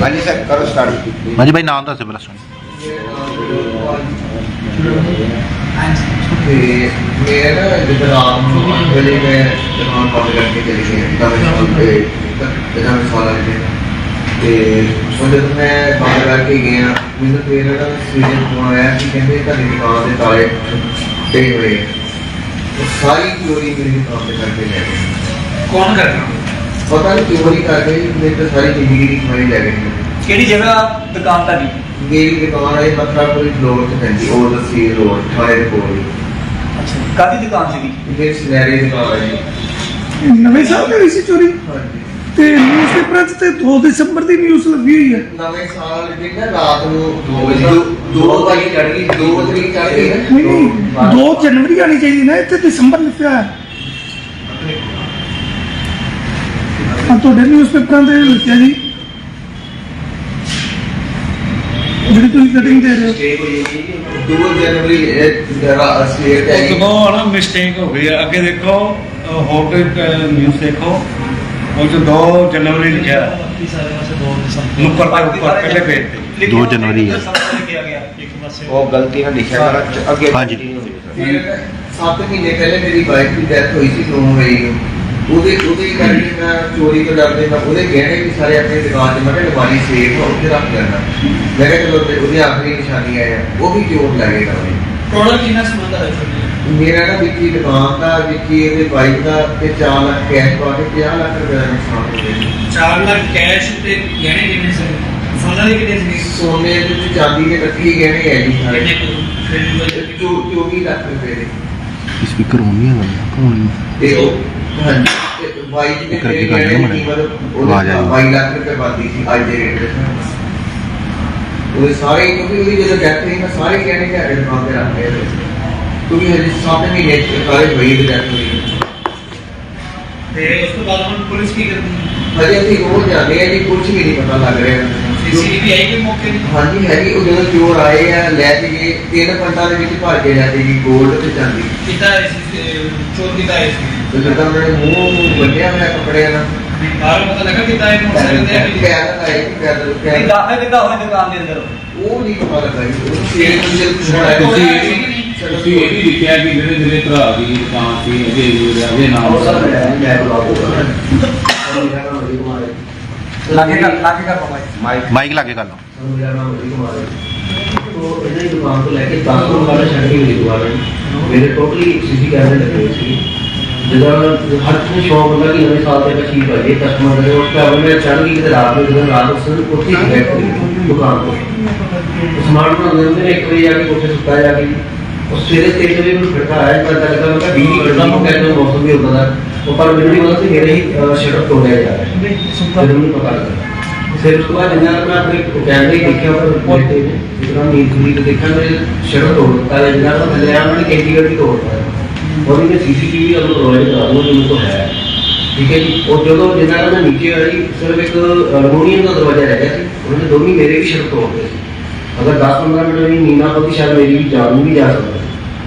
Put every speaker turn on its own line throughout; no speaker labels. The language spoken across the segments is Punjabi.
ਹਾਂਜੀ ਸਰ ਕਰੋ ਸਟਾਰਟ
ਹਾਂਜੀ ਭਾਈ ਨਾਮ ਦੱਸੇ ਪਹਿਲਾਂ ਸੁਣ।
ਤੇ ਮੈਂ ਨਾ ਜਿੱਦਾਂ ਰਾਤ ਨੂੰ ਵੇਲੇ ਮੈਂ ਦੁਕਾਨ ਬੰਦ ਕਰਕੇ ਚਲੀ ਗਈ ਤਾਂ ਮੈਂ ਸਾਲ ਤੇ ਜਦੋਂ ਮੈਂ ਸਾਲ ਆਏ ਤੇ ਉਹ ਜਦੋਂ ਮੈਂ ਬੰਦ ਕਰਕੇ ਗਿਆ ਮੈਨੂੰ ਫੇਰ ਨਾ ਸਵੇਰੇ ਫੋਨ ਆਇਆ ਕਿ ਕਹਿੰਦੇ ਤੁਹਾਡੀ ਦੁਕਾਨ ਦੇ ਤਾਲੇ ਤੇ ਹੋਏ ਆ। ਉਹ ਸਾਰੀ ਚੋਰੀ ਮੇਰੀ ਦੁਕਾਨ ਤੇ ਕਰਕੇ ਲੈ ਗਏ।
ਕੌਣ ਕਰਦਾ?
ਪਤਾ ਨਹੀਂ ਚੋਰੀ ਕਰ ਗਏ ਮੇਰੇ ਤਾਂ ਸਾਰੀ ਜ਼ਿੰਦਗੀ ਦੀ ਕਮਾਈ ਲੈ ਗਏ।
ਕਿਹੜੀ ਜਗ੍ਹਾ ਦੁਕਾਨ ਤੁਹਾਡੀ?
ਮੇਰੀ ਦੁਕਾਨ ਹੈ ਮਤਲਬ ਫਲੋਰ ਤੇ ਪੈਂਦੀ ਉਹ ਦਸੀ ਰੋਡ ਥਾਣੇ ਕੋਲ।
ਅੱਛਾ ਕਾਦੀ ਦੁਕਾਨ ਸੀਗੀ?
ਇਹ ਸਿਨੈਰੇ ਦੀ ਦੁਕਾਨ ਹੈ
ਨਵੇਂ ਸਾਲ ਦੀ ਸੀ ਚੋਰੀ?
ਹਾਂਜੀ।
ਤੇ ਨਿਊਜ਼ ਪੇਪਰਾਂ 'ਚ ਤੇ 2 ਦਸੰਬਰ ਦੀ ਨਿਊਜ਼ ਲੱਗੀ ਹੋਈ ਹੈ।
ਨਵੇਂ ਸਾਲ ਦੀ ਨਾ ਰਾਤ ਨੂੰ 2 ਵਜੇ 2 ਵਜੇ ਚੜ ਗਈ 2 ਤਰੀਕ ਚੜ ਗਈ
ਨਹੀਂ 2 ਜਨਵਰੀ ਆਣੀ ਚਾਹੀਦੀ ਨਾ ਇੱਥੇ ਦਸੰਬਰ ਲਿਖਿਆ ਹੈ। ਆ ਤੁਹਾਡੇ ਨਿਊਜ਼ ਪੇਪਰਾਂ ਤੇ ਲਿਖਿਆ ਜੀ ਜਿਹੜੀ ਤੁਸੀਂ ਕਟਿੰਗ ਦੇ ਰਹੇ ਹੋ
2 ਜਨਵਰੀ ਇਹ ਰਾਤ ਸਵੇਰ ਤੇ
ਉਸ ਤੋਂ ਨਾ ਮਿਸਟੇਕ ਹੋ ਗਈ ਹੈ। ਅੱਗੇ ਦੇਖੋ ਅਹ ਹੋਰ ਕੋਈ ਨਿਊਜ਼ ਦੇਖੋ ਉਹ ਚ 2 ਜਨਵਰੀ ਲਿਖਿਆ ਹੈ। ਨੁੱਕਰ ਤੇ ਉੱਪਰ ਪਹਿਲੇ ਪੇਜ ਤੇ
ਦੋ ਜਨਵਰੀ ਹੈ।
ਲਿਖਿਆ ਗਿਆ
ਉਹ ਗਲਤੀ ਨਾਲ ਲਿਖਿਆ ਕਰ ਅੱਗੇ
ਹਾਂਜੀ।
7 ਮਹੀਨੇ ਪਹਿਲੇ ਮੇਰੀ ਵਾਈਫ ਦੀ ਡੈਥ ਹੋਈ ਸੀ ਤੋਂ ਹੋਈ ਨੂੰ। ਉਹਦੇ ਉਹਦੇ ਕਰਕੇ ਮੈਂ ਚੋਰੀ ਤੋਂ ਡਰਦੇ ਮੈਂ ਉਹਦੇ ਗਹਿਣੇ ਵੀ ਸਾਰੇ ਆਪਣੀ ਦੁਕਾਨ 'ਚ ਮੈਂ ਕਿਹਾ ਅਲਮਾਰੀ ਸੇਫ ਆ ਉੱਥੇ ਰੱਖ ਲੈਣਾ। ਮੈਂ ਕਿਹਾ ਚਲੋ ਤੇ ਉਹਦੀ ਆਖਰੀ ਨਿਸ਼ਾਨੀ ਆਇਆ ਉਹ ਵੀ ਚੋਰ ਲੈ ਗਏ ਤਾਂ
ਟੋਟਲ ਕਿੰਨਾ ਸਮਾਨ ਦਾ ਰੱਖਿਆ
ਮੇਰਾ ਨਾ ਵਿੱਕੀ ਦੁਕਾਨ ਦਾ ਵਿੱਕੀ ਇਹਦੇ ਬਾਈਕ ਦਾ ਤੇ 4 ਲੱਖ ਕੈਸ਼ ਪਾ ਕੇ 50 ਲੱਖ ਰੁਪਏ ਦਾ ਨੁਕਸਾਨ ਹੋ ਗਿਆ
4 ਲੱਖ ਕੈਸ਼ ਤੇ ਗਹਿਣੇ ਕਿੰਨੇ ਸੀ ਸੋਨਾ ਦੇ ਕਿੰਨੇ ਸੀ
ਸੋਨੇ ਦੇ ਚਾਂਦੀ ਦੇ ਇਕੱਠੀ ਗਹਿਣੇ ਹੈ ਜੀ ਸਾਰੇ।
ਕਿੰਨੇ ਕੁ? ਫਿਰ
ਚੋ 24 ਲੱਖ ਰੁਪਏ ਦੇ।
ਸਪੀਕਰ ਹੋਣ ਨਹੀਂ ਹੈਗਾ ਕੌਣ
ਤੇ ਉਹ ਹਾਂਜੀ ਤੇ ਬਾਈਕ ਦੇ
ਇੱਕ ਅੱਗੇ
ਗਹਿਣੇ
ਕਰ
ਦੀ
ਲੈਣਾ
ਕੀਮਤ
ਆਵਾਜ਼ ਆਈ।
ਉਹਦੇ 22 ਲੱਖ ਰੁਪਏ ਬਣਦੀ ਸੀ ਅੱਜ ਦੇ ਰੇਟ ਦੇ ਉਹਦੇ ਸਾਰੇ ਕਿਉਂਕਿ ਉਹਦੀ ਜਦੋਂ ਡੈਥ ਹੋਈ ਮੈਂ ਸਾਰੇ ਗਹਿਣੇ ਘਰ ਦੇ ਦੁਕਾਨ ਤੇ ਰੱਖ ਲਏ ਹੋਏ ਸੀ। ਕਿਉਂਕਿ ਹਜੇ 7 ਮਹੀਨੇ ਚ ਸਾਰੇ ਹੋਈ ਦੀ ਡੈਥ ਹੋਈ
ਤੇ ਉਸ ਤੋਂ ਬਾਅਦ ਹੁਣ ਪੁਲਿਸ ਕੀ ਕਰਦੀ
ਹਜੇ ਅਸੀਂ ਰੋਜ਼ ਜਾਂਦੇ ਆ ਜੀ ਕੁਝ ਵੀ ਨਹੀਂ ਪਤਾ ਲੱਗ ਰਿਹਾ
ਸੀਸੀਟੀਵੀ ਆਈ ਕਿ ਮੌਕੇ ਦੀ
ਹਾਂਜੀ ਹੈਗੀ ਉਹ ਜਦੋਂ ਚੋਰ ਆਏ ਆ ਲੈ ਕੇ ਗਏ ਤਿੰਨ ਪੰਡਾਂ ਦੇ ਵਿੱਚ ਭਰ ਕੇ ਲੈ ਕੇ ਜੀ 골ਡ ਤੇ ਚਾਂਦੀ।
ਕਿੱਦਾਂ ਆਏ ਸੀ? ਤੇ ਚੋਰ ਕਿੱਦਾਂ ਆਏ ਸੀ?
ਤੇ ਜਦੋਂ ਉਹਨਾਂ ਨੇ ਮੂੰਹ ਬੰਨਿਆ ਹੋਇਆ ਕੱਪੜਿਆਂ ਨਾਲ।
ਬਾਹਰ ਪਤਾ ਲੱਗਾ ਕਿੱਦਾਂ ਇਹ ਮੋਟਰਸਾਈਕਲ ਤੇ ਆਏ
ਪੈਰ ਆਏ ਕਿ ਪੈਰ
ਨਹੀਂ
ਪੈਰ
ਦਾਖਲ ਕਿੱਦਾਂ ਹੋਏ ਦੁਕਾਨ ਦੇ ਅੰਦਰ?
ਉਹ ਨਹੀਂ ਪਤਾ ਲੱਗਾ ਜੀ। ਉਹ ਸ਼ੇਰ ਨੂੰ ਜਦ ਛੁਡਾਇਆ
ਤੁਸੀਂ ਤੁਸੀਂ ਇਹ ਵੀ ਲਿਖਿਆ ਕਿ ਮੇਰੇ ਮੇਰੇ ਭਰਾ ਦੀ ਦੁਕਾਨ ਸੀ ਅਜੇ ਅਜੇ ਨਾਮ
ਉਹ ਸਰ ਮੈਂ ਮੈਂ ਬੁਲਾਉਂਗਾ
ਲਾਗੇ ਕਰ ਲਾਗੇ ਕਰ ਬਾਬਾ ਜੀ।
ਮਾਈਕ।
ਮਾਈਕ ਲਾ ਕੇ ਕਰ ਲਓ।
ਮੇਰਾ ਨਾਮ ਅਲੀ ਕੁਮਾਰ ਹੈ। ਤੋਂ ਇਹਨਾਂ ਦੀ ਦੁਕਾਨ ਤੋਂ ਲੈ ਕੇ 10 ਤੋਂ ਵਾਲਾ ਛੱਡ ਕੇ ਮੇਰੀ ਦੁਕਾਨ ਹੈ ਮੇਰੇ ਟੋਟਲੀ ਸੀਸੀ ਕੈਮਰੇ ਲੱਗੇ ਹੋਏ ਸੀ ਜਦੋਂ ਹਰ ਕਿਸੇ ਸ਼ੌਕ ਹੁੰਦਾ ਕਿ ਨਵੇਂ ਸਾਲ ਤੇ ਚੀਜ਼ ਪਾਈਏ ਕਸਟਮਰ ਦੇ ਉਸ ਤੋਂ ਮੈਂ ਚੜ੍ਹ ਗਈ ਕਿਤੇ ਰਾਤ ਨੂੰ ਜਦੋਂ ਰਾਤ ਨੂੰ ਸਿਰ ਉੱਥੇ ਹੀ ਬੈਠ ਗਈ ਦੁਕਾਨ ਤੋਂ। ਸਮਾਨ ਬਣਾਉਂਦੇ ਹੁੰਦੇ ਨੇ ਇੱਕ ਵਜੇ ਜਾ ਕੇ ਉੱਥੇ ਸੁੱਤਾ ਜਾ ਕੇ। ਉਹ ਸਵੇਰੇ ਤਿੰਨ ਵਜੇ ਮੈਨੂੰ ਫਿਰਦਾ ਆਇਆ ਪਤਾ ਲੱਗਾ ਮੈਂ ਕਿਹਾ ਬਿਜਲੀ ਕੱਢਣਾ ਮੈਂ ਕਹਿੰਦਾ ਮੌਸਮ ਵੀ ਹੁੰਦਾ ਦਾ ਉਹ ਪਰ ਮੈਨੂੰ ਨਹੀਂ ਪਤਾ ਸੀ ਮੇਰੇ ਹੀ ਸ਼ਟਰ ਤੋੜਿਆ ਜਾ ਰਿਹਾ ਜਦੋਂ ਮੈਨੂੰ ਪਤਾ ਲੱਗਾ ਫਿਰ ਉਸ ਤੋਂ ਬਾਅਦ ਜਿੰਨਾ ਮੈਂ ਆਪਣੇ ਕੈਮਰੇ ਹੀ ਦੇਖਿਆ ਪਰ ਦੇਖਦੇ ਨੇ ਜਦੋਂ ਨੀਂਦ ਪੂਰੀ ਤੇ ਦੇਖਿਆ ਮੇਰੇ ਸ਼ਟਰ ਤੋੜ ਦਿੱਤਾ ਹੈ ਜਿੰਨਾ ਮੈਂ ਥੱਲੇ ਆਇਆ ਉਹਨਾਂ ਨੇ ਕੈਂਟੀ ਗੱਡੀ ਤੋੜਤਾ ਹੈ और इन्हें सीसीटीवी अब प्रोवाइड करा दूंगा जो तो है ठीक है जी और जो तो जिन्ना मैं नीचे आई सिर्फ एक अल्मोनियम का दरवाजा रह गया थी उन्होंने दोनों मेरे भी शर्ट तोड़ दी अगर दस पंद्रह मिनट में नींद ना पड़ती शायद मेरी भी जान भी जा सकता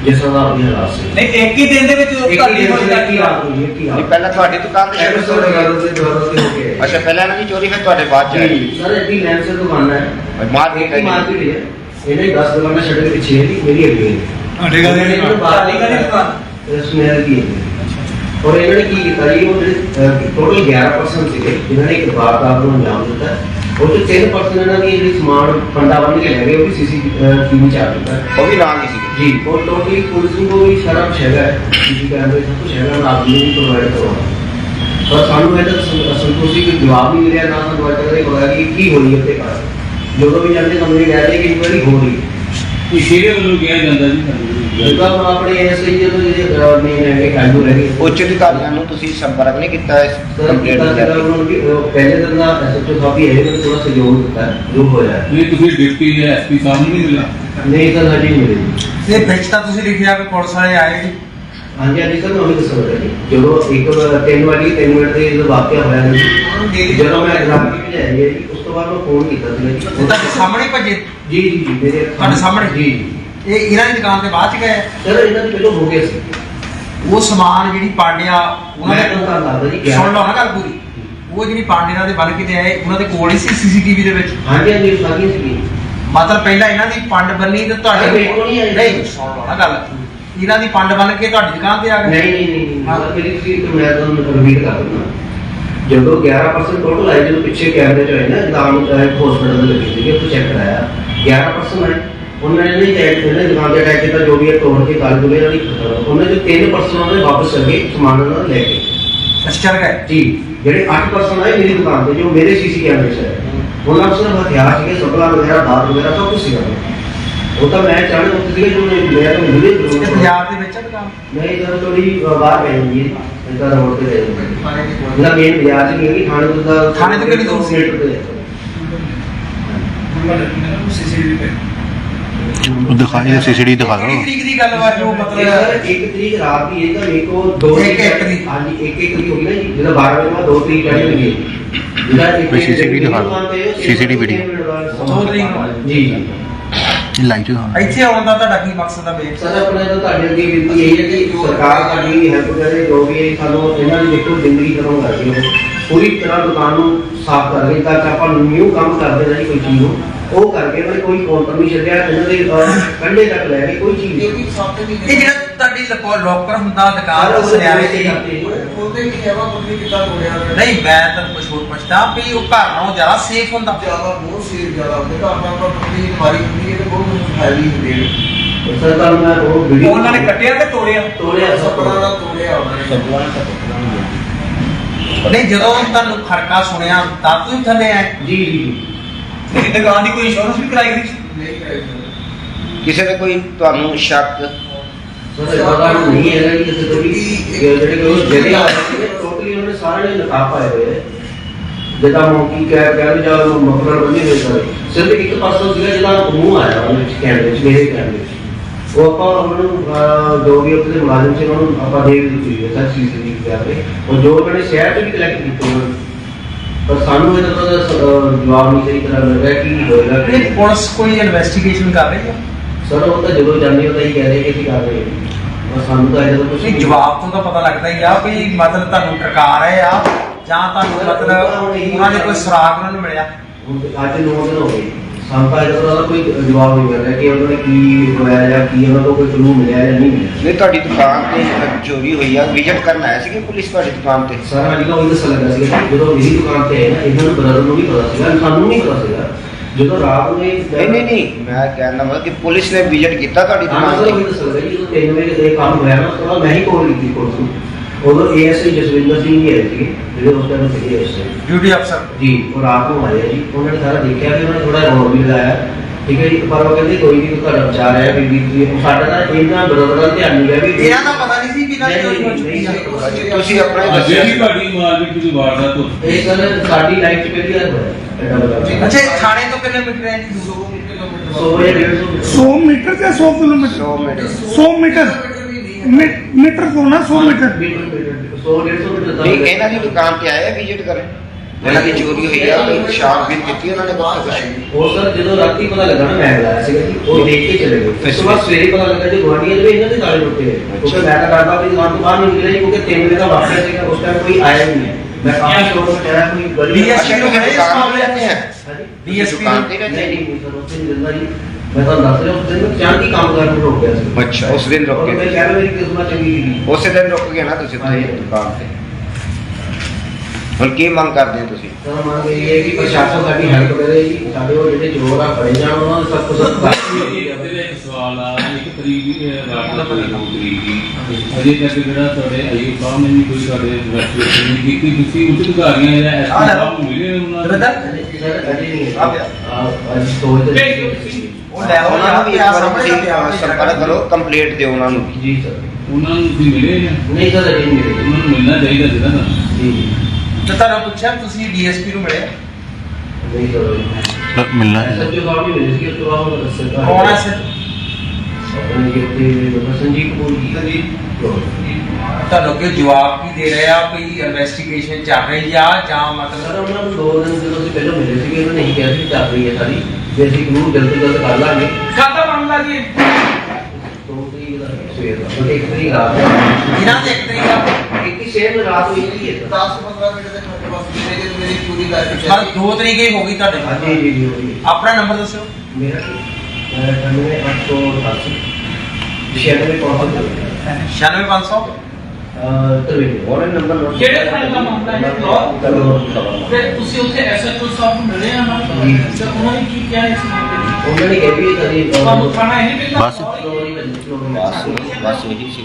जिस तरह अपने हालात से
ਨਹੀਂ ਇੱਕ ਹੀ ਦਿਨ ਦੇ ਵਿੱਚ
एक
ਤੁਹਾਡੀ
ही
ਹੋਈ
दिन से एक ही
ਗੱਲ
रात हुई, एक ही
ਨਹੀਂ
रात।
ਪਹਿਲਾਂ ਤੁਹਾਡੀ ਦੁਕਾਨ ਤੇ
ऐसे
ਸ਼ਟਰ
तो
ਤੋੜ
गालों से दोनों से हो गया है।
ਅੱਛਾ ਪਹਿਲਾਂ ਇਹਨਾਂ ਦੀ ਚੋਰੀ ਫਿਰ ਤੁਹਾਡੇ ਬਾਅਦ ਚ ਆਈ
सर इतनी लैंड से दुकान है
मार्केट
एक ही
है।
मार्केट है इन्हें दस दुकान शटर के पीछे है मेरी अगली है
ਤੁਹਾਡੇ ਗੱਲ
इन्होंने
ਇਹ
बाहर
ਤੁਹਾਡੀ ਕਾਹਦੀ ਦੁਕਾਨ?
ਸਮੈਲ ਦੀ ਹੈ ਔਰ ਇਹਨਾਂ ਨੇ ਕੀ ਕੀਤਾ ਜੀ ਉਹ ਜਿਹੜੇ ਟੋਟਲ 11% ਸੀਗੇ ਜਿਨ੍ਹਾਂ ਨੇ ਇੱਕ ਵਾਰਦਾਤ ਨੂੰ ਅੰਜਾਮ ਉਹ ਚ 3% ਇਹਨਾਂ ਦੀ ਜਿਹੜੀ ਸਮਾਨ ਫੰਡਾ ਬੰਨ ਕੇ ਲੈ ਗਏ ਉਹ ਵੀ ਸੀਸੀ ਟੀਵੀ ਚ ਆ ਚੁੱਕਾ ਹੈ।
ਉਹ ਵੀ ਨਾਲ ਹੀ ਸੀ
ਜੀ ਉਹ ਟੋਟਲੀ ਪੁਲਿਸ ਨੂੰ ਵੀ ਸਾਰਾ ਕੁਝ ਹੈਗਾ ਸੀਸੀ ਕੈਮਰੇ ਸਭ ਕੁਝ ਹੈਗਾ ਨਾਲ ਆਦਮੀ ਵੀ ਪ੍ਰੋਵਾਈਡ ਕਰਵਾਉਣਾ ਪਰ ਸਾਨੂੰ ਇਹ ਸੰ- ਸੰਤੋਸ਼ੀ ਕੋਈ ਜਵਾਬ ਨਹੀਂ ਮਿਲਿਆ ਨਾ ਸਾਨੂੰ ਅੱਜ ਤੱਕ ਪਤਾ ਕਿ ਕੀ ਹੋਈ ਉੱਤੇ ਜਦੋਂ ਵੀ ਜਾਂਦੇ ਕਮਰੇ ਕਹਿ ਰਹੇ ਕਿ ਇਨਕੁਆਇਰੀ ਹੋ ਰਹੀ ਹੈ।
ਸ਼ੇਰੇ ਵੱਲੋਂ ਕਿਹਾ ਜਾਂਦਾ ਜੀ ਸਾਨੂੰ?
ਜਿੱਦਾਂ ਹੁਣ ਆਪਣੇ ਐਸਆਈ ਜਦੋਂ ਜਿਹੜੇ ਮੇਨ ਹੈਗੇ ਕਾਜੂ ਹੈਗੇ
ਉੱਚ ਅਧਿਕਾਰੀਆਂ ਨੂੰ ਤੁਸੀਂ ਸੰਪਰਕ ਨਹੀਂ ਕੀਤਾ ਇਸ
ਸਰ
ਕੰਪਲੇਂਟ
ਕੀਤਾ
ਦੇ
ਸੀਗਾ ਉਹਨਾਂ ਨੂੰ ਉਹ ਪਹਿਲੇ ਦਿਨ ਦਾ ਐਸਐਚਓ ਸਾਹਿਬ ਹੀ ਹੈ ਮੈਨੂੰ ਥੋੜਾ ਸਹਿਯੋਗ ਦਿੱਤਾ ਹੈ, ਜੋ ਹੋਇਆ। ਹੈ।
ਨਹੀਂ ਤੁਸੀਂ ਡਿਪਟੀ ਜਾਂ ਐਸਪੀ ਸਾਹਿਬ ਨੂੰ ਨਹੀਂ ਮਿਲਿਆ
ਨਹੀਂ ਤਾਂ ਸਾਡੀ ਨਹੀਂ ਮਿਲੀ।
ਇਹ ਵਿੱਚ ਤਾਂ ਤੁਸੀਂ ਲਿਖਿਆ ਕਿ ਪੁਲਿਸ ਵਾਲੇ ਆਏ ਜੀ।
ਹਾਂਜੀ ਹਾਂਜੀ ਸਰ ਮੈਂ ਉਹੀ ਦੱਸ ਰਿਹਾ ਜੀ। ਜਦੋਂ ਇੱਕ ਵਾਰ ਤਿੰਨ ਵਾਰੀ ਤਿੰਨ ਮਿੰਟ ਦੇ ਜਦੋਂ ਵਾਕਿਆ ਹੋਇਆ ਜੀ ਜਦੋਂ ਮੈਂ ਐਗਜ਼ਾਮ ਵੀ ਲਿਆਈ ਹੈ ਜੀ ਉਸ ਤੋਂ ਬਾਅਦ ਮੈਂ ਫੋਨ ਕੀਤਾ ਸੀ ਜੀ।
ਤੁਹਾਡੇ ਸਾਹਮਣੇ ਭੱਜੇ?
ਜੀ ਜੀ ਜੀ ਮੇਰੇ
ਤੁਹਾਡੇ ਸਾਹਮਣੇ?
ਜੀ।
ਇਹ ਇਹਨਾਂ ਦੀ ਦੁਕਾਨ ਤੇ ਬਾਅਦ ਚ ਗਏ।
ਸਰ ਇਹਨਾਂ ਦੀ ਪਹਿਲਾਂ ਹੋ ਗਿਆ ਸੀ
ਉਹ ਸਮਾਨ ਜਿਹੜੀ ਪਾਂਡਿਆ ਉਹਨਾਂ
ਮੈਂ ਤੁਹਾਨੂੰ
ਦੇ
ਦੱਸਦਾ ਜੀ
ਸੁਣ ਲਓ ਨਾ ਗੱਲ ਪੂਰੀ। ਉਹ ਜਿਹੜੀ ਪਾਂਡਿਆਂ ਦੇ ਬਣ ਕੇ ਤੇ ਆਏ ਉਹਨਾਂ ਦੇ ਕੋਲ ਹੀ ਸੀ ਸੀਸੀਟੀਵੀ ਦੇ ਵਿੱਚ।
ਹਾਂਜੀ ਹਾਂਜੀ ਸਾਰੀਆਂ ਸੀ
ਮਤਲਬ ਪਹਿਲਾਂ ਇਹਨਾਂ ਦੀ ਪੰਡ ਬੰਨੀ ਤੇ ਤੁਹਾਡੇ
ਸਾਡੇ ਕੋਲ ਨਹੀਂ ਆਈ।
ਨਹੀਂ ਸੁਣ ਲਓ ਨਾ ਗੱਲ। ਇਹਨਾਂ ਦੀ ਪੰਡ ਬੰਨ ਕੇ ਤੁਹਾਡੀ ਦੁਕਾਨ ਤੇ ਆ ਗਏ।
ਨਹੀਂ ਨਹੀਂ ਨਹੀਂ ਨਹੀਂ। ਮਤਲਬ ਮੇਰੀ ਤੇ ਮੈਂ ਤੁਹਾਨੂੰ ਰਿਪੀਟ ਕਰ ਦਿੰਦਾ। ਜਦੋਂ 11% ਟੋਟਲ ਆਏ ਜਦੋਂ ਪਿੱਛੇ ਕੈਮਰੇ ਚ ਹੋਏ ਨਾ ਇਦਾਂ ਹਸਪੀਟਲ ਦੇ ਲੱਗੇ ਸੀਗੇ ਉਹ ਚੈੱਕ ਕਰਾਇਆ। 11% ਆਏ। ਉਹਨਾਂ ਨੇ ਨਹੀਂ ਟੈਗ ਇਹਨਾਂ ਦੀ ਦੁਕਾਨ ਤੇ ਟੈਗ ਕੀਤਾ ਜੋ ਵੀ ਹੈ ਤੋੜ ਕੇ ਗੱਲ ਦੁਲੇ ਵਾਲੀ ਉਹਨਾਂ ਦੇ 3% ਉਹਨਾਂ ਨੇ ਵਾਪਸ ਕਰਗੇ ਸਮਾਨ ਉਹਨਾਂ ਨੇ ਲੈ ਕੇ
ਅੱਛਾ ਚੱਲ ਗਏ
ਜੀ ਜਿਹੜੇ 8% ਆਏ ਮੇਰੀ ਦੁਕਾਨ ਤੇ ਜੋ ਮੇਰੇ ਸੀਸੀ ਕੈਮਰੇ 'ਚ ਹੈ ਉਹਨਾਂ ਕੋਲ ਸਿਰਫ ਹਥਿਆਰ ਸੀਗੇ ਸਪਲਾ ਵਗੈਰਾ ਦਾਤ ਵਗੈਰਾ ਸਭ ਕੁਝ ਸੀਗਾ ਉਹ ਤਾਂ ਮੈਂ ਚਾਹਣਾ ਉੱਤੇ ਸੀਗਾ ਜੋ ਮੈਂ ਮੈਂ ਤਾਂ ਮਿਲੇ
ਤੇ ਪੰਜਾਬ ਦੇ ਵਿੱਚ ਆ ਦੁਕਾਨ
ਮੈਂ ਇਧਰ ਥੋੜੀ ਬਾਹਰ ਪੈ ਜਾਂਦੀ ਹੈ ਇਧਰ ਰੋਡ ਤੇ ਰਹਿ ਜਾਂਦੀ ਹੈ ਜਿਹੜਾ ਮੇਨ ਬਾਜ਼ਾਰ ਚ ਨਹੀਂ ਹੈਗੀ ਥਾਣੇ ਤੋਂ ਤਾਂ
ਥਾਣੇ ਤੋਂ ਕਿੰਨੀ ਦੂਰ ਸੀ?
ਮੀਟਰ ਤੇ ਹੈ।
ਸੀਸੀਟੀਵੀ ਤੇ
ਉਹ ਦਿਖਾਈ ਸੀਸੀਟੀ ਦਿਖਾ ਦਿਓ
ਤਰੀਕ ਦੀ ਗੱਲ ਵਾ ਜੋ
ਇਹ ਸਰ
ਮਤਲਬ
ਇੱਕ ਤਰੀਕ ਰਾਤ ਦੀ ਹੈ ਤਾਂ ਮੇਰੇ ਕੋ ਦੋ
ਇੱਕ ਇੱਕ ਦੀ।
ਹਾਂਜੀ ਇੱਕ ਇੱਕ ਦੀ ਹੋ ਗਈ ਨਾ ਜੀ। ਜਿਹੜਾ 12 ਵਜੇ ਬਾਅਦ ਦੋ ਤਰੀਕ ਚੜੀ ਹੋਈ ਹੈ। ਜਿਹੜਾ ਇੱਕ
ਕੋਈ CCTV ਦਿਖਾ ਦਿਓ। CCTV video.
ਦੋ ਤਰੀਕ ਨੂੰ।
ਜੀ ਜੀ।
ਇਹ ਚ ਦਿਖਾ
ਇੱਥੇ ਆਉਣ ਦਾ ਤੁਹਾਡਾ ਕੀ ਮਕਸਦ ਆ ਬੇਟ?
ਸਰ ਆਪਣਾ ਤਾਂ ਤੁਹਾਡੇ ਅੱਗੇ ਬੇਨਤੀ ਇਹ ਹੈ ਕਿ ਸਰਕਾਰ ਸਾਡੀ ਹੈਲਪ ਕਰੇ ਜੋ ਵੀ ਹੈ ਸਾਨੂੰ ਇਹਨਾਂ ਦੀ ਦੇਖੋ ਜ਼ਿੰਦਗੀ ਖਤਮ ਕਰ ਦਿਓ ਪੂਰੀ ਤਰ੍ਹਾਂ ਦੁਕਾਨ ਨੂੰ ਸਾਫ਼ ਕਰ ਦੇ ਤਾਂ ਕਿ ਆਪਾਂ ਨਿਊ ਕੰਮ ਕਰਦੇ ਜੀ ਕੋਈ ਚੀਜ਼ ਨੂੰ। ਉਹ ਕਰਕੇ ਇਹਨਾਂ ਨੇ ਕੋਈ ਨਹੀਂ ਛੱਡਿਆ ਇਹਨਾਂ ਦੇ ਕੰਢੇ ਤੱਕ ਲੈ ਕੇ ਕੋਈ ਚੀਜ਼ ਨਹੀਂ।
ਇਹ ਜਿਹੜਾ ਤੁਹਾਡੀ ਲੋਕਰ ਹੁੰਦਾ ਦੁਕਾਨ ਦਾ
ਉਹਦੇ
ਸੁਨਿਆਰੇ
ਤੇ
ਦੀ
ਉਹਦੇ ਕੀ ਹੈ ਵਾ ਬੰਦੇ ਕਿੱਦਾਂ ਤੋੜਿਆ
ਨਹੀਂ ਮੈਂ ਤੁਹਾਨੂੰ ਕੁਝ ਹੋਰ ਪੁੱਛਦਾ ਵੀ ਉਹ ਘਰ ਨਾਲੋਂ ਜ਼ਿਆਦਾ ਸੇਫ ਹੁੰਦਾ।
ਜ਼ਿਆਦਾ ਬਹੁਤ ਸੀਰ ਜ਼ਿਆਦਾ ਹੁੰਦੇ। ਤਾਂ ਆਪਾਂ ਆਪਾਂ ਪੱਤੀ ਮਾਰੀ ਹੁੰਦੀ ਹੈ ਤੇ ਬਹੁਤ ਹੈਵੀ ਹੁੰਦੇ ਨੇ
ਸਰ ਤੁਹਾਨੂੰ ਮੈਂ ਉਹ ਵੀਡੀਓ
ਉਹਨਾਂ ਨੇ ਕੱਟਿਆ ਤੇ ਤੋੜਿਆ?
ਤੋੜਿਆ
ਸਪਨਾ ਦਾ ਤੋੜਿਆ ਉਹਨਾਂ ਨੇ।
ਨਹੀਂ। ਜਦੋਂ ਤੁਹਾਨੂੰ ਖੜਕਾ ਸੁਣਿਆ ਤਾਂ ਤੂੰ ਥੱਲੇ ਆਏ?
ਜੀ ਜੀ।
ਤੇਰੀ ਦੁਕਾਨ ਦੀ ਕੋਈ ਇੰਸ਼ੋਰੈਂਸ ਵੀ ਕਰਾਈ ਗਈ
ਨਹੀਂ ਕਰਾਈ
ਕਿਸੇ ਦੇ ਕੋਈ ਤੁਹਾਨੂੰ ਸ਼ੱਕ?
ਪਤਾ ਨਹੀਂ ਹੈਗਾ ਕਿ ਕਿਸੇ ਤੋਂ ਵੀ ਕਿ ਜਿਹੜੇ ਕੋਈ ਜਿਹੜੇ ਆ ਟੋਟਲੀ ਉਹਨੇ ਸਾਰੇ ਨੇ ਨਕਾਬ ਪਾਏ ਹੋਏ ਹੈ ਜਿਹਦਾ ਮੌਕੀ ਕਹਿ ਕਹਿ ਵੀ ਜਾ ਮਫਲਰ ਬੰਨੇ ਹੋਏ ਸਾਰੇ। ਸਿਰਫ ਇੱਕ ਪਰਸਨ ਸੀਗਾ ਜਿਹਦਾ ਮੂੰਹ ਆਇਆ ਵਿੱਚ ਕੈਮਰੇ 'ਚ ਮੇਰੇ ਕੈਮਰੇ 'ਚ ਉਹ ਆਪਾਂ ਉਹਨਾਂ ਨੂੰ ਜੋ ਵੀ ਉੱਥੇ ਦੇ ਮੁਲਾਜ਼ਮ ਸੀ ਉਹਨਾਂ ਨੂੰ ਆਪਾਂ ਦੇ ਦਿੱਤੀ ਹੈ ਸਰ ਸੀਸੀਟੀਵੀ ਕੈਮਰੇ ਉਹ ਜੋ ਉਹਨਾਂ ਨੇ ਸ਼ਹਿਰ 'ਚ ਵੀ ਕਲੈਕਟ ਕੀਤੇ ਉਹਨਾਂ ਨੇ। ਪਰ ਸਾਨੂੰ ਤਾਂ ਅਹ, ਜਵਾਬ ਨਹੀਂ ਸਹੀ ਤਰ੍ਹਾਂ ਮਿਲ ਰਿਹਾ ਕੀ ਹੋਏਗਾ ਕੀ
ਇਹ ਪੁਲਿਸ ਕੋਈ ਇਨਵੈਸਟੀਗੇਸ਼ਨ ਕਰ ਰਹੀ ਹੈ?
ਸਰ ਉਹ ਤਾਂ ਜਦੋਂ ਜਾਂਦੇ ਉਹ ਤਾਂ ਹੀ ਕਹਿ ਰਹੇ ਕਿ ਅਸੀਂ ਕਰ ਰਹੇ ਹਾਂ। ਪਰ ਸਾਨੂੰ ਤਾਂ ਇਹਦਾ ਕੁਝ
ਨਹੀਂ ਜਵਾਬ ਤੋਂ ਤਾਂ ਪਤਾ ਲੱਗਦਾ ਹੀ ਆ ਵੀ ਮਤਲਬ ਤੁਹਾਨੂੰ ਟਰਕਾ ਰਹੇ ਆ ਜਾਂ ਤੁਹਾਨੂੰ ਮਤਲਬ ਉਹਨਾਂ ਦੇ ਕੋਈ ਸੁਰਾਗ ਉਹਨਾਂ ਨੂੰ ਮਿਲਿਆ।
ਅੱਜ ਨੌ ਦਿਨ ਹੋ ਗਏ। ਸਾਨੂੰ ਤਾਂ ਇਹਦਾ ਤਾਂ ਕੋਈ ਜਵਾਬ ਨਹੀਂ ਮਿਲ ਰਿਹਾ ਕਿ ਉਹਨਾਂ ਨੇ ਕੀ ਹੋਇਆ ਜਾਂ ਕੀ ਉਹਨਾਂ ਤੋਂ ਕੋਈ ਕਲੂ ਮਿਲਿਆ ਜਾਂ ਨਹੀਂ ਮਿਲਿਆ।
ਨਹੀਂ ਤੁਹਾਡੀ ਦੁਕਾਨ ਤੇ ਚੋਰੀ ਹੋਈ ਆ ਵਿਜ਼ਿਟ ਕਰਨ ਆਇਆ ਸੀ ਕਿ ਪੁਲਿਸ ਤੁਹਾਡੀ ਦੁਕਾਨ ਤੇ?
ਸਰ ਲੱਗਾ ਜਦੋਂ ਮੇਰੀ ਦੁਕਾਨ ਤੇ ਆਏ ਨਾ ਇਹਨਾਂ ਨੂੰ ਬ੍ਰਦਰ ਨੂੰ ਨਹੀਂ ਪਤਾ ਸੀਗਾ ਸਾਨੂੰ ਨਹੀਂ ਪਤਾ ਸੀਗਾ। ਜਦੋਂ ਰਾਤ ਨੂੰ ਇਹ
ਨਹੀਂ ਨਹੀਂ ਨਹੀਂ ਮੈਂ ਕਹਿੰਦਾ ਮਤਲਬ ਕਿ ਪੁਲਿਸ ਨੇ ਵਿਜ਼ਿਟ ਕੀਤਾ ਤੁਹਾਡੀ
ਹਾਂ
ਦੁਕਾਨ
ਸਰ
ਤੇ?
ਉਹ ਦੱਸਣ ਲੱਗਾ ਜੀ ਜਦੋਂ 3 ਵਜੇ ਇਹ ਕੰਮ ਹੋਇਆ ਨਾ ਉਸ ਤੋਂ ਬਾਅਦ ਮੈਂ ਹੀ ਕੋਲ ਕੀਤੀ ਪੁਲਿਸ ਨੂੰ। ਉਦੋਂ ਏਐਸਆਈ ਜਸਵਿੰਦਰ ਸਿੰਘ ਹੀ ਆਏ ਸੀਗੇ ਜਿਹੜੇ ਉਸ ਟਾਈਮ ਸੀਗੇ ਏਐਸਆਈ
ਡਿਊਟੀ ਅਫਸਰ
ਜੀ ਉਹ ਰਾਤ ਨੂੰ ਆਏ ਆ ਜੀ ਉਹਨਾਂ ਨੇ ਸਾਰਾ ਦੇਖਿਆ ਕਿ ਉਹਨਾਂ ਨੇ ਥੋੜਾ ਰੋਡ ਵੀ ਲਗਾਇਆ ਠੀਕ ਹੈ ਜੀ ਪਰ ਉਹ ਕਹਿੰਦੇ ਕੋਈ ਨਹੀਂ ਤੁਹਾਡਾ ਵਿਚਾਰ ਹੈ ਵੀ ਵੀ ਸਾਡਾ ਤਾਂ ਇਹਨਾਂ ਬਰਦਰ ਦਾ ਧਿਆਨ ਨਹੀਂ ਗਿਆ ਵੀ
ਇਹਨਾਂ ਦਾ ਪਤਾ ਨਹੀਂ ਸੀ ਕਿ ਇਹਨਾਂ ਦੀ ਚੋਰੀ ਹੋ ਚੁੱਕੀ ਆ
ਤੁਸੀਂ ਆਪਣਾ ਹੀ
ਅੱਜ
ਦੱਸਿਆ
ਵੀ ਤੁਹਾਡੀ ਮਾਰਕੀਟ ਦੀ ਵਾਰਦਾਤ ਹੋ
ਇਹ ਸਰ ਸਾਡੀ ਲਾਈਫ 'ਚ ਪਹਿਲੀ ਵਾਰ ਹੋਇਆ ਐਡਾ ਵੱਡਾ
ਅੱਛਾ ਇਹ ਥਾਣੇ ਤੋਂ ਕਿੰਨੇ ਮੀਟਰ ਹੈ ਜੀ ਦੂਰ
ਸੋ ਇਹ 150
100 ਮੀਟਰ ਤੇ 100 ਕਿਲੋਮੀਟਰ
100 ਮਿੰਟ
100 ਮੀਟਰ ਮੀ- ਮੀਟਰ ਤੋਂ ਨਾ 100 ਮੀਟਰ
ਮੀਟਰ ਮੀਟਰ। 100 150 ਮੀਟਰ
ਨਹੀਂ ਇਹਨਾਂ ਦੀ ਦੁਕਾਨ ਤੇ ਆਏ ਵਿਜ਼ਿਟ ਕਰਨ ਇਹਨਾਂ ਦੀ ਚੋਰੀ ਹੋਈ ਆ ਕੋਈ ਛਾਣਬੀਨ ਕੀਤੀ ਉਹਨਾਂ ਨੇ ਕੁਛ ਨਾ ਕੁਛ
ਉਹ ਸਰ ਜਦੋਂ ਰਾਤੀ ਪਤਾ ਲੱਗਾ ਨਾ ਮੈਂ ਬੁਲਾਇਆ ਸੀਗਾ ਜੀ ਉਹ ਦੇਖ ਕੇ ਚਲੇ ਗਏ। ਉਸ ਤੋਂ ਬਾਅਦ ਸਵੇਰੇ ਪਤਾ ਲੱਗਾ ਜੀ ਗਵਾਂਢੀਆਂ ਦੇ ਵੀ ਇਹਨਾਂ ਦੇ ਤਾਲੇ ਟੁੱਟੇ ਹੋਏ ਕਿਉਂਕਿ ਮੈਂ ਤਾਂ ਡਰਦਾ ਵੀ ਦੁਕਾਨ ਤੋਂ ਬਾਹਰ ਨਹੀਂ ਨਿਕਲਿਆ ਜੀ ਕਿਉਂਕਿ 3 ਵਜੇ ਦਾ ਵਾਕਿਆ ਸੀਗਾ ਉਸ ਟਾਈਮ ਕੋਈ ਆਇਆ ਹੀ ਨਹੀਂ ਹੈ। ਸ਼ੋਰ ਮਚਾਇਆ ਕੋਈ ਗਲੀ
DSP
ਅੱਛਾ
ਨੂੰ
ਤੁਸੀਂ
ਇਸ ਮਾਮਲੇ
ਆ
ਹਾਂਜੀ।
DSP
ਦੁਕਾਨ ਤੇ
ਨਹੀਂ ਨਹੀਂ ਨਹੀਂ ਸਰ ਉੱਥੇ ਨਹੀਂ ਦਿੰਦਾ ਜੀ ਮੈਂ ਤੁਹਾਨੂੰ ਦੱਸ ਰਿਹਾ ਉਸ ਦਿਨ ਚਾਂਦੀ ਕੰਮ ਕਰਨ ਨੂੰ ਰੁਕ ਗਿਆ ਸੀ
ਅੱਛਾ ਉਸ ਦਿਨ ਰੁਕ
ਔਰ ਮੈਂ
ਗਏ
ਕਹਿ ਰਿਹਾ ਮੇਰੀ ਕਿਸਮਤ ਚੰਗੀ ਸੀ
ਉਸੇ ਦਿਨ ਰੁਕ ਗਏ ਨਾ ਤੁਸੀਂ ਉੱਥੇ
ਹਾਂਜੀ।
ਦੁਕਾਨ ਤੇ ਹੁਣ ਕੀ ਮੰਗ ਕਰਦੇ ਹੋ ਤੁਸੀਂ
ਤਾਂ ਮੰਗ ਇਹ ਹੈ ਕਿ ਪ੍ਰਸ਼ਾਸਨ ਸਾਡੀ ਹੈਲਪ ਕਰੇ ਜੀ ਸਾਡੇ ਉਹ ਜਿਹੜੇ ਚੋਰ ਆ ਫੜੇ ਜਾਣ ਉਹਨਾਂ ਨੂੰ ਸਖਤ ਤੋਂ ਸਖਤ
ਇਹਦੇ ਵਿੱਚ ਸਵਾਲ ਆ ਇੱਕ ਤਰੀਕ ਦੀ ਵਾਰਦਾਤ ਹੋਈ ਦੋ ਤਰੀਕ ਦੀ ਅਜੇ ਤੱਕ ਜਿਹੜਾ ਤੁਹਾਡੇ ਆਯੂ ਸਾਹਿਬ ਨੇ ਵੀ ਕੋਈ ਤੁਹਾਡੇ ਇਨਵੈਸਟੀਗੇਸ਼ਨ ਨਹੀਂ ਕੀਤੀ ਤੁਸੀਂ ਉੱਚ ਅਧਿਕਾਰੀਆਂ ਜਾਂ ਐਸਪੀ ਸਾਹਿਬ ਨੂੰ ਮਿਲੇ ਉਹਨਾਂ ਨੂੰ
ਤੇ
ਉਹ ਲੈ
ਉਹਨਾਂ ਨੂੰ ਵੀ ਇੱਕ
ਆ
ਵਾਰ
ਸਾਹਮਣੇ
ਸੰਪਰਕ ਕਰੋ ਕੰਪਲੀਟ ਦਿਓ ਉਹਨਾਂ ਨੂੰ
ਜੀ ਸਰ
ਉਹਨਾਂ ਨੂੰ ਤੁਸੀਂ ਮਿਲੇ ਜਾਂ
ਨਹੀਂ ਸਰ ਅਜੇ ਨਹੀਂ ਮਿਲੇ
ਉਹਨਾਂ ਨੂੰ ਮਿਲਣਾ ਚਾਹੀਦਾ ਸੀ ਨਾ।
ਜੀ ਜੀ
ਤੇ ਤੁਹਾਨੂੰ ਪੁੱਛਿਆ ਤੁਸੀਂ ਡੀਐਸਪੀ ਨੂੰ ਮਿਲੇ
ਨਹੀਂ ਸਰ
ਮਿਲਣਾ ਹੈ
ਸੱਚੋ ਸਾਹਿਬ ਵੀ ਮਿਲੇ ਸੀ ਉਸ ਤੋਂ ਬਾਅਦ ਸਰਕਾਰ
ਕੌਣ ਹੈ ਸਰ
ਆਪਣੇ ਕਿਤੇ ਸੰਜੀਤ ਕਪੂਰ ਜੀ ਜੀ
ਤੁਹਾਨੂੰ ਕਿ ਜਵਾਬ ਕੀ ਦੇ ਰਹੇ ਆ ਕੋਈ ਇਨਵੈਸਟੀਗੇਸ਼ਨ ਚੱਲ ਰਹੀ ਆ ਜਾਂ
ਸਰ
ਮਤਲਬ
ਉਹਨਾਂ ਨੂੰ ਦੋ ਦਿਨ ਜਦੋਂ ਅਸੀਂ ਪਹਿਲਾਂ ਮਿਲੇ ਸੀਗੇ ਉਹਨਾਂ ਨੇ ਇਹੀ ਕਿਹਾ ਸੀ ਚੱਲ ਰਹੀ ਹੈ ਸਾਰੀ। ਵੀ ਅਸੀਂ ਕਾਨੂੰਨ ਜਲਦ ਤੋਂ ਜਲਦ ਕਰ ਲਾਂਗੇ।
ਕਾਹਦਾ ਮਾਮਲਾ ਜੀ।
ਤੋਂ ਤਰੀਕ ਦਾ ਸਵੇਰ ਹੈ ਬਟ ਇੱਕ ਤਰੀਕ ਰਾਤ ਹੈ
ਇਹਨਾਂ ਦੇ ਇੱਕ ਤਰੀਕ ਆ
ਇੱਕ ਹੀ ਸੇਮ ਰਾਤ ਹੋਈ ਸੀ ਹੈ।
10 15 ਮਿੰਟ ਦੇ ਖਰਚੇ ਬਸ ਮੇਰੇ ਜੇ ਮੇਰੀ ਚੋਰੀ ਕਰਕੇ
ਪਰ ਦੋ ਤਰੀਕੇ ਹੀ ਹੋ ਗਈ ਤੁਹਾਡੇ ਨਾਲ।
ਹਾਂਜੀ ਜੀ ਜੀ ਜੀ
ਆਪਣਾ ਨੰਬਰ ਦੱਸਿਓ
ਮੇਰਾ ਅਠਾਨਵੇਂ ਅੱਠ ਸੌ ਅਠਾਸੀ ਛਿਆਨਵੇਂ ਪੰਜ ਸੌ।
96500
ਤਰਵੀਂ ਵਾਰਨ ਨੰਬਰ ਨੋਟ
ਕਿਹੜੇ ਥਾਣੇ ਦਾ ਮਾਮਲਾ ਹੈ?
ਲਾਹੌਰ
ਫਿਰ ਤੁਸੀਂ ਉੱਥੇ ਐਸਐਚਓ ਸਾਹਿਬ ਨੂੰ ਮਿਲੇ ਆ ਨਾ। ਤੇ ਉਹਨਾਂ ਨੇ ਕੀ ਕਿਹਾ ਇਸ ਮਾਮਲੇ
ਉਹਨਾਂ ਨੇ ਕਿਹਾ ਵੀ ਕਦੀ
ਤੁਹਾਨੂੰ ਥਾਣਾ ਇਹ ਨਹੀਂ ਮਿਲਦਾ
ਬਸ।
ਬਸ
ਬਸ ਬਸ ਇਹੀ ਸੀ